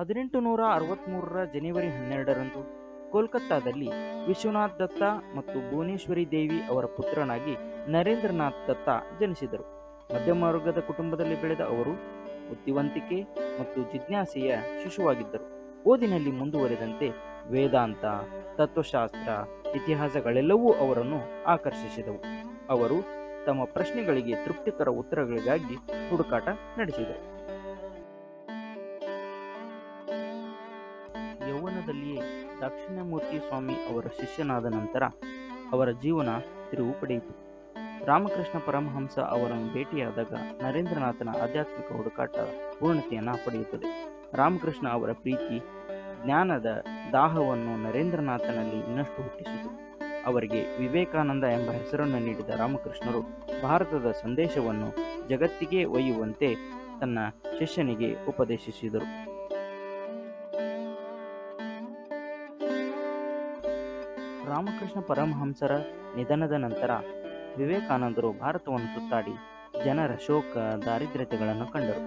ಹದಿನೆಂಟು ನೂರ ಅರವತ್ತ್ಮೂರರ ಜನವರಿ ಹನ್ನೆರಡರಂದು ಕೋಲ್ಕತ್ತಾದಲ್ಲಿ ವಿಶ್ವನಾಥ್ ದತ್ತ ಮತ್ತು ಭುವನೇಶ್ವರಿ ದೇವಿ ಅವರ ಪುತ್ರನಾಗಿ ನರೇಂದ್ರನಾಥ್ ದತ್ತ ಜನಿಸಿದರು. ಮಧ್ಯಮ ವರ್ಗದ ಕುಟುಂಬದಲ್ಲಿ ಬೆಳೆದ ಅವರು ಬುದ್ಧಿವಂತಿಕೆ ಮತ್ತು ಜಿಜ್ಞಾಸೆಯ ಶಿಶುವಾಗಿದ್ದರು. ಓದಿನಲ್ಲಿ ಮುಂದುವರೆದಂತೆ ವೇದಾಂತ, ತತ್ವಶಾಸ್ತ್ರ, ಇತಿಹಾಸಗಳೆಲ್ಲವೂ ಅವರನ್ನು ಆಕರ್ಷಿಸಿದವು. ಅವರು ತಮ್ಮ ಪ್ರಶ್ನೆಗಳಿಗೆ ತೃಪ್ತಿಕರ ಉತ್ತರಗಳಿಗಾಗಿ ಹುಡುಕಾಟ ನಡೆಸಿದರು. ದಾಕ್ಷಿಣ್ಯಮೂರ್ತಿ ಸ್ವಾಮಿ ಅವರ ಶಿಷ್ಯನಾದ ನಂತರ ಅವರ ಜೀವನ ತಿರುವು ಪಡೆಯಿತು. ರಾಮಕೃಷ್ಣ ಪರಮಹಂಸ ಅವರನ್ನು ಭೇಟಿಯಾದಾಗ ನರೇಂದ್ರನಾಥನ ಆಧ್ಯಾತ್ಮಿಕ ಹುಡುಕಾಟ ಪೂರ್ಣತೆಯನ್ನು ಪಡೆಯುತ್ತದೆ. ರಾಮಕೃಷ್ಣ ಅವರ ಪ್ರೀತಿ, ಜ್ಞಾನದ ದಾಹವನ್ನು ನರೇಂದ್ರನಾಥನಲ್ಲಿ ಇನ್ನಷ್ಟು ಹುಟ್ಟಿಸಿತು. ಅವರಿಗೆ ವಿವೇಕಾನಂದ ಎಂಬ ಹೆಸರನ್ನು ನೀಡಿದ ರಾಮಕೃಷ್ಣರು ಭಾರತದ ಸಂದೇಶವನ್ನು ಜಗತ್ತಿಗೆ ಒಯ್ಯುವಂತೆ ತನ್ನ ಶಿಷ್ಯನಿಗೆ ಉಪದೇಶಿಸಿದರು. ರಾಮಕೃಷ್ಣ ಪರಮಹಂಸರ ನಿಧನದ ನಂತರ ವಿವೇಕಾನಂದರು ಭಾರತವನ್ನು ಸುತ್ತಾಡಿ ಜನರ ಶೋಕ, ದಾರಿದ್ರ್ಯತೆಗಳನ್ನು ಕಂಡರು.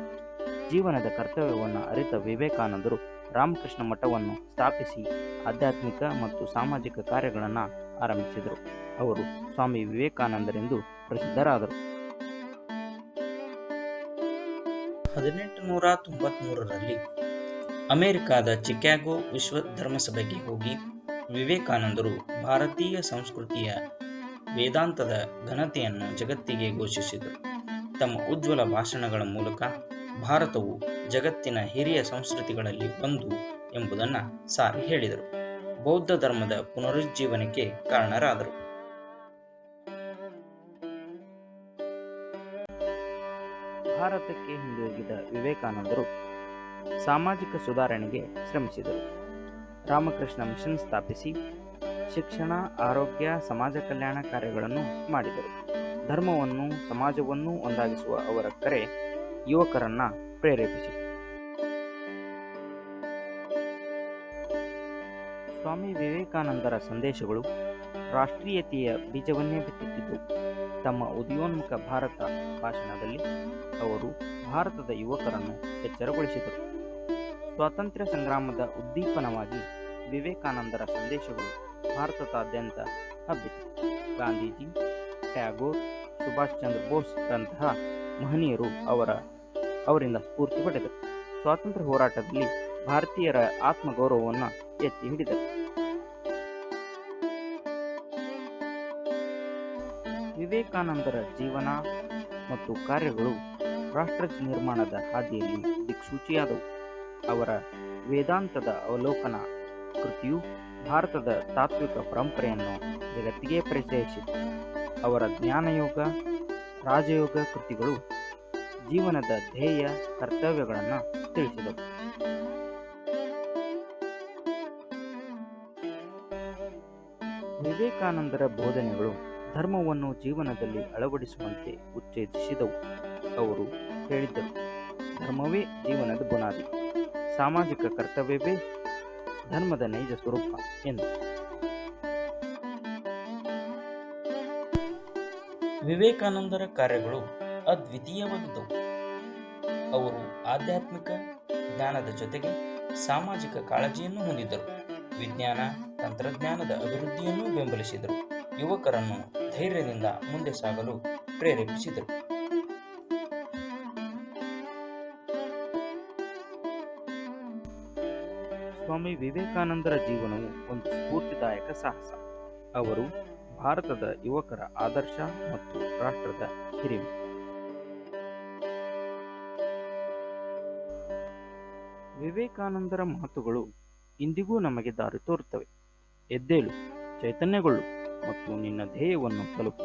ಜೀವನದ ಕರ್ತವ್ಯವನ್ನು ಅರಿತ ವಿವೇಕಾನಂದರು ರಾಮಕೃಷ್ಣ ಮಠವನ್ನು ಸ್ಥಾಪಿಸಿ ಆಧ್ಯಾತ್ಮಿಕ ಮತ್ತು ಸಾಮಾಜಿಕ ಕಾರ್ಯಗಳನ್ನು ಆರಂಭಿಸಿದರು. ಅವರು ಸ್ವಾಮಿ ವಿವೇಕಾನಂದರೆಂದು ಪ್ರಸಿದ್ಧರಾದರು. ಹದಿನೆಂಟು ನೂರ ತೊಂಬತ್ತ್ಮೂರರಲ್ಲಿ ಅಮೆರಿಕಾದ ಚಿಕಾಗೋ ವಿಶ್ವ ಧರ್ಮಸಭೆಗೆ ಹೋಗಿ ವಿವೇಕಾನಂದರು ಭಾರತೀಯ ಸಂಸ್ಕೃತಿಯ ವೇದಾಂತದ ಘನತೆಯನ್ನು ಜಗತ್ತಿಗೆ ಘೋಷಿಸಿದರು. ತಮ್ಮ ಉಜ್ವಲ ಭಾಷಣಗಳ ಮೂಲಕ ಭಾರತವು ಜಗತ್ತಿನ ಹಿರಿಯ ಸಂಸ್ಕೃತಿಗಳಲ್ಲಿ ಒಂದು ಎಂಬುದನ್ನು ಸಾರಿ ಹೇಳಿದರು. ಬೌದ್ಧ ಧರ್ಮದ ಪುನರುಜ್ಜೀವನಕ್ಕೆ ಕಾರಣರಾದರು. ಭಾರತಕ್ಕೆ ಹಿಂದಿರುಗಿದ ವಿವೇಕಾನಂದರು ಸಾಮಾಜಿಕ ಸುಧಾರಣೆಗೆ ಶ್ರಮಿಸಿದರು. ರಾಮಕೃಷ್ಣ ಮಿಷನ್ ಸ್ಥಾಪಿಸಿ ಶಿಕ್ಷಣ, ಆರೋಗ್ಯ, ಸಮಾಜ ಕಲ್ಯಾಣ ಕಾರ್ಯಗಳನ್ನು ಮಾಡಿದರು. ಧರ್ಮವನ್ನು, ಸಮಾಜವನ್ನು ಒಂದಾಗಿಸುವ ಅವರ ಕರೆ ಯುವಕರನ್ನ ಪ್ರೇರೇಪಿಸಿತು. ಸ್ವಾಮಿ ವಿವೇಕಾನಂದರ ಸಂದೇಶಗಳು ರಾಷ್ಟ್ರೀಯತೆಯ ಬೀಜವನ್ನೇ ಬಿತ್ತುತ್ತಿದ್ದವು ತಮ್ಮ ಉದಯೋನ್ಮುಖ ಭಾರತ ಭಾಷಣದಲ್ಲಿ ಅವರು ಭಾರತದ ಯುವಕರನ್ನು ಎಚ್ಚರಗೊಳಿಸಿದರು. ಸ್ವಾತಂತ್ರ್ಯ ಸಂಗ್ರಾಮದ ಉದ್ದೀಪನವಾಗಿ ವಿವೇಕಾನಂದರ ಸಂದೇಶಗಳು ಭಾರತದಾದ್ಯಂತ ಹಬ್ಬಿತು. ಗಾಂಧೀಜಿ, ಟ್ಯಾಗೋರ್, ಸುಭಾಷ್ ಚಂದ್ರ ಬೋಸ್ರಂತಹ ಮಹನೀಯರು ಅವರ, ಅವರಿಂದ ಸ್ಫೂರ್ತಿ ಪಡೆದರು. ಸ್ವಾತಂತ್ರ್ಯ ಹೋರಾಟದಲ್ಲಿ ಭಾರತೀಯರ ಆತ್ಮಗೌರವವನ್ನು ಎತ್ತಿ ಹಿಡಿದರು. ವಿವೇಕಾನಂದರ ಜೀವನ ಮತ್ತು ಕಾರ್ಯಗಳು ರಾಷ್ಟ್ರ ನಿರ್ಮಾಣದ ಹಾದಿಯಲ್ಲಿ ದಿಕ್ಸೂಚಿಯಾದವು. ಅವರ ವೇದಾಂತದ ಅವಲೋಕನ ಕೃತಿಯು ಭಾರತದ ತಾತ್ವಿಕ ಪರಂಪರೆಯನ್ನು ಜಗತ್ತಿಗೆ ಪರಿಚಯಿಸಿತು. ಅವರ ಜ್ಞಾನಯೋಗ, ರಾಜಯೋಗ ಕೃತಿಗಳು ಜೀವನದ ಧ್ಯೇಯ ಕರ್ತವ್ಯಗಳನ್ನು ತಿಳಿಸಿದವು. ವಿವೇಕಾನಂದರ ಬೋಧನೆಗಳು ಧರ್ಮವನ್ನು ಜೀವನದಲ್ಲಿ ಅಳವಡಿಸುವಂತೆ ಉತ್ತೇಜಿಸಿದವು. ಅವರು ಹೇಳಿದ್ದರು, ಧರ್ಮವೇ ಜೀವನದ ಬುನಾದಿ. ಸಾಮಾಜಿಕ ಕರ್ತವ್ಯವೇ? ಧರ್ಮದ ನೈಜ ಸ್ವರೂಪ ಎಂದು. ವಿವೇಕಾನಂದರ ಕಾರ್ಯಗಳು ಅದ್ವಿತೀಯವಾಗಿದ್ದವು ಅವರು ಆಧ್ಯಾತ್ಮಿಕ ಜ್ಞಾನದ ಜೊತೆಗೆ ಸಾಮಾಜಿಕ ಕಾಳಜಿಯನ್ನು ಹೊಂದಿದ್ದರು. ವಿಜ್ಞಾನ, ತಂತ್ರಜ್ಞಾನದ ಅಭಿವೃದ್ಧಿಯನ್ನು ಬೆಂಬಲಿಸಿದರು. ಯುವಕರನ್ನು ಧೈರ್ಯದಿಂದ ಮುಂದೆ ಸಾಗಲು ಪ್ರೇರೇಪಿಸಿದರು. ಸ್ವಾಮಿ ವಿವೇಕಾನಂದರ ಜೀವನವು ಒಂದು ಸ್ಫೂರ್ತಿದಾಯಕ ಸಾಹಸ. ಅವರು ಭಾರತದ ಯುವಕರ ಆದರ್ಶ ಮತ್ತು ರಾಷ್ಟ್ರದ ಹಿರಿಮೆ. ವಿವೇಕಾನಂದರ ಮಾತುಗಳು ಇಂದಿಗೂ ನಮಗೆ ದಾರಿ ತೋರುತ್ತವೆ. ಎದ್ದೇಳು, ಚೈತನ್ಯಗೊಳ್ಳು ಮತ್ತು ನಿನ್ನ ಧ್ಯೇಯವನ್ನು ತಲುಪು.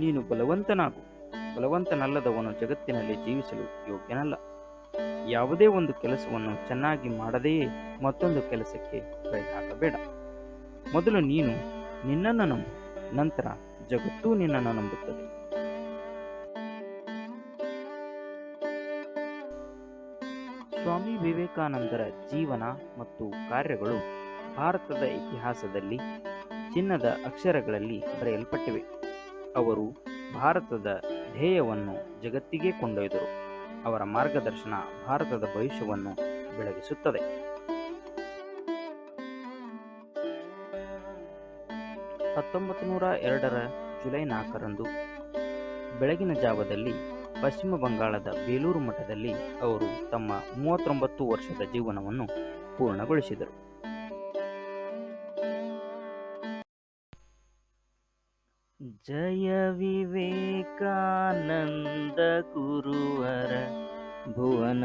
ನೀನು ಬಲವಂತನಾಗು. ಬಲವಂತನಲ್ಲದವನು ಜಗತ್ತಿನಲ್ಲಿ ಜೀವಿಸಲು ಯೋಗ್ಯನಲ್ಲ. ಯಾವುದೇ ಒಂದು ಕೆಲಸವನ್ನು ಚೆನ್ನಾಗಿ ಮಾಡದೆಯೇ ಮತ್ತೊಂದು ಕೆಲಸಕ್ಕೆ ಕೈ ಹಾಕಬೇಡ ಮೊದಲು ನೀನು ನಿನ್ನನ್ನು ನಂಬು, ನಂತರ ಜಗತ್ತು ನಿನ್ನನ್ನು ನಂಬುತ್ತದೆ. ಸ್ವಾಮಿ ವಿವೇಕಾನಂದರ ಜೀವನ ಮತ್ತು ಕಾರ್ಯಗಳು ಭಾರತದ ಇತಿಹಾಸದಲ್ಲಿ ಚಿನ್ನದ ಅಕ್ಷರಗಳಲ್ಲಿ ಬರೆಯಲ್ಪಟ್ಟಿವೆ. ಅವರು ಭಾರತದ ಧ್ಯೇಯವನ್ನು ಜಗತ್ತಿಗೆ ಕೊಂಡೊಯ್ದರು. ಅವರ ಮಾರ್ಗದರ್ಶನ ಭಾರತದ ಭವಿಷ್ಯವನ್ನು ಬೆಳಗಿಸುತ್ತದೆ. ಹತ್ತೊಂಬತ್ತು ನೂರ ಎರಡರ ಜುಲೈ ನಾಲ್ಕರಂದು ಬೆಳಗಿನ ಜಾವದಲ್ಲಿ ಪಶ್ಚಿಮ ಬಂಗಾಳದ ಬೇಲೂರು ಮಠದಲ್ಲಿ ಅವರು ತಮ್ಮ ಮೂವತ್ತೊಂಬತ್ತು ವರ್ಷದ ಜೀವನವನ್ನು ಪೂರ್ಣಗೊಳಿಸಿದರು. जय विवेकानन्द कुरुवर भुवन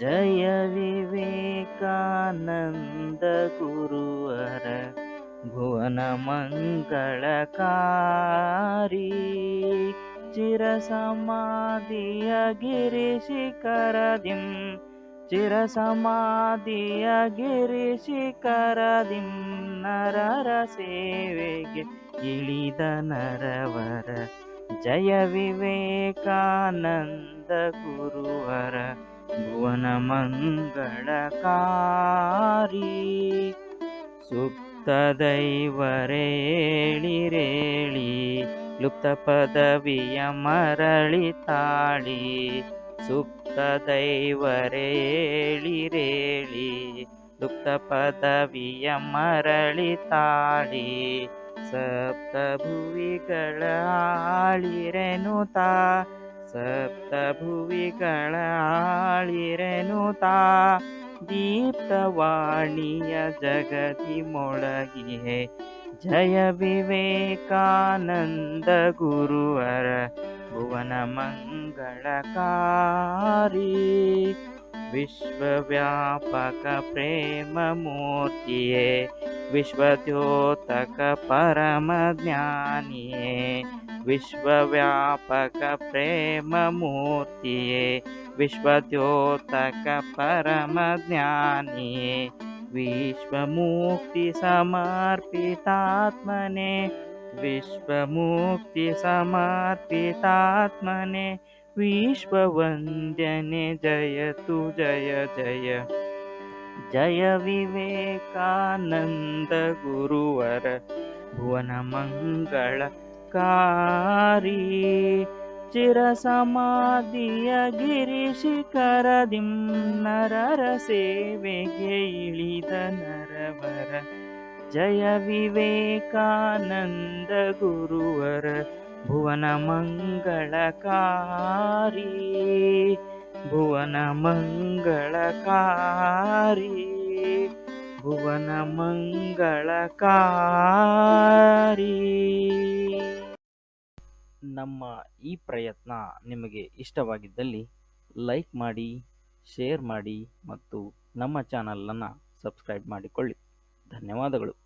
जय विवेकानन्द कुरुवर भुवन मङ्गलकारी चिरसमाधिः ಭುವನ ಮಂಗಳಕಾರಿ ಚಿರ ಸಮಾಧಿಯ ಗಿರಿ ಶಿಖರದಿಂ ಚಿರ ಸಮಾಧಿಯ ಗಿರಿ ಶಿಖರದಿಂ ನರರ ಸೇವೆಗೆ ಇಳಿದ ನರವರ ಜಯ ವಿವೇಕಾನಂದ ಗುರುವರ ಭುವನ ಮಂಗಳಕಾರಿ. ಸುಪ್ತ ದೈವರೇಳಿರೇಳಿ ಲುಪ್ತ ಪದವಿಯ ಮರಳಿ ತಾಳಿ ಸುಪ್ತ ದೈವರೇಳಿರೇಳಿ ಲುಪ್ತ ಪದವಿಯ ಮರಳಿ ತಾಳಿ ಸಪ್ತ ಭುವಿಗಳ ಆಳಿರೆನುತಾ ಸಪ್ತ ಭುವಿಗಳ ಆಳಿರೆನುತಾ ದೀಪ್ತವಾಣಿಯ ಜಗತಿ ಮೊಳಗಿಯೇ ಜಯ ವಿವೇಕಾನಂದ ಗುರುವರ भुवनमङ्गलकारी विश्वव्यापकप्रेममूर्तिये विश्वद्योतकपरमज्ञानिये विश्वव्यापकप्रेममूर्तिये विश्वद्योतकपरमज्ञानिये विश्वमूर्तिसमर्पितात्मने ಪರಮ ಜ್ಞಾನಿಯೇ ವಿಶ್ವವ್ಯಾಪಕ ಪ್ರೇಮ ಮೂರ್ತಿಯೇ ವಿಶ್ವದ್ಯೋತಕ ಪರಮ ಜ್ಞಾನಿಯೇ ವಿಶ್ವಮುಕ್ತಿ ಸಮರ್ಪಿತಾತ್ಮನೆ ವಿಶ್ವಮುಕ್ತಿ ಸಮರ್ಪಿತಾತ್ಮನೆ ವಿಶ್ವವಂದ್ಯನೆ ಜಯತು ಜಯ ಜಯ ಜಯ ವಿವೇಕಾನಂದ ಗುರುವರ ಭುವನ ಮಂಗಳ ಕಾರಿ ಚಿರ ಸಮಾಧಿಯ ಗಿರಿ ಶಿಖರದಿಂ ನರರ ಸೇವೆಗೆ ಇಳಿದ ನರವರ ಜಯ ವಿವೇಕಾನಂದ ಗುರುವರ ಭುವನ ಮಂಗಳಕಾರಿ ಭುವನ ಮಂಗಳಕಾರಿ ಭುವನ ಮಂಗಳಕಾರಿ. ನಮ್ಮ ಈ ಪ್ರಯತ್ನ ನಿಮಗೆ ಇಷ್ಟವಾಗಿದ್ದಲ್ಲಿ ಲೈಕ್ ಮಾಡಿ, ಶೇರ್ ಮಾಡಿ ಮತ್ತು ನಮ್ಮ ಚಾನಲನ್ನು ಸಬ್ಸ್ಕ್ರೈಬ್ ಮಾಡಿಕೊಳ್ಳಿ. ಧನ್ಯವಾದಗಳು.